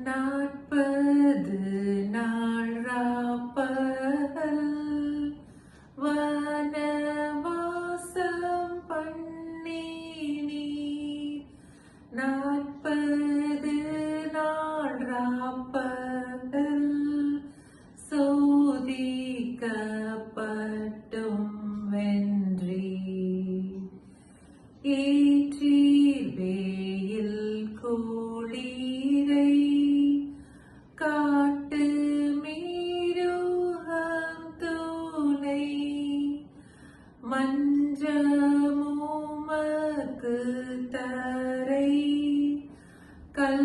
நாற்பது நாள் ராப்பகல் வனவாசம் பண்ணி நாற்பது நாள் ராப்பகல் சோதிக்கப்பட்டும் வென்றி ஏ கல்லுமக்கு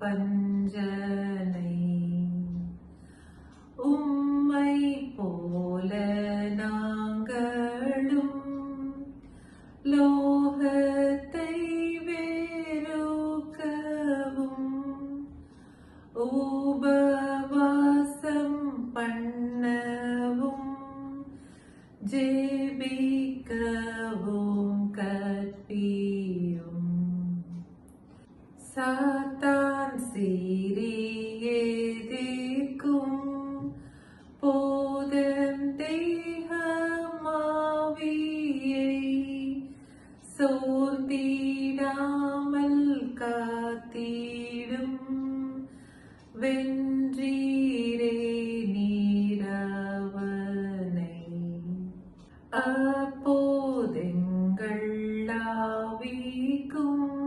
பஞ்சனை. உம்மை போல நாங்களும் லோகத்தை வேறுக்கவும் உபவாசம் பண்ணவும் ஜே சாத்தான் சீரியேதிக்கும் போதன் தேகமாவியை சோர்ந்திடாமல் காத்திடும். வென்றீரே நீரவனை. அப்போதெங்கள் ஆவிக்கும்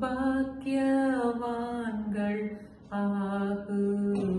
பாக்கியவான்கள் ஆகு.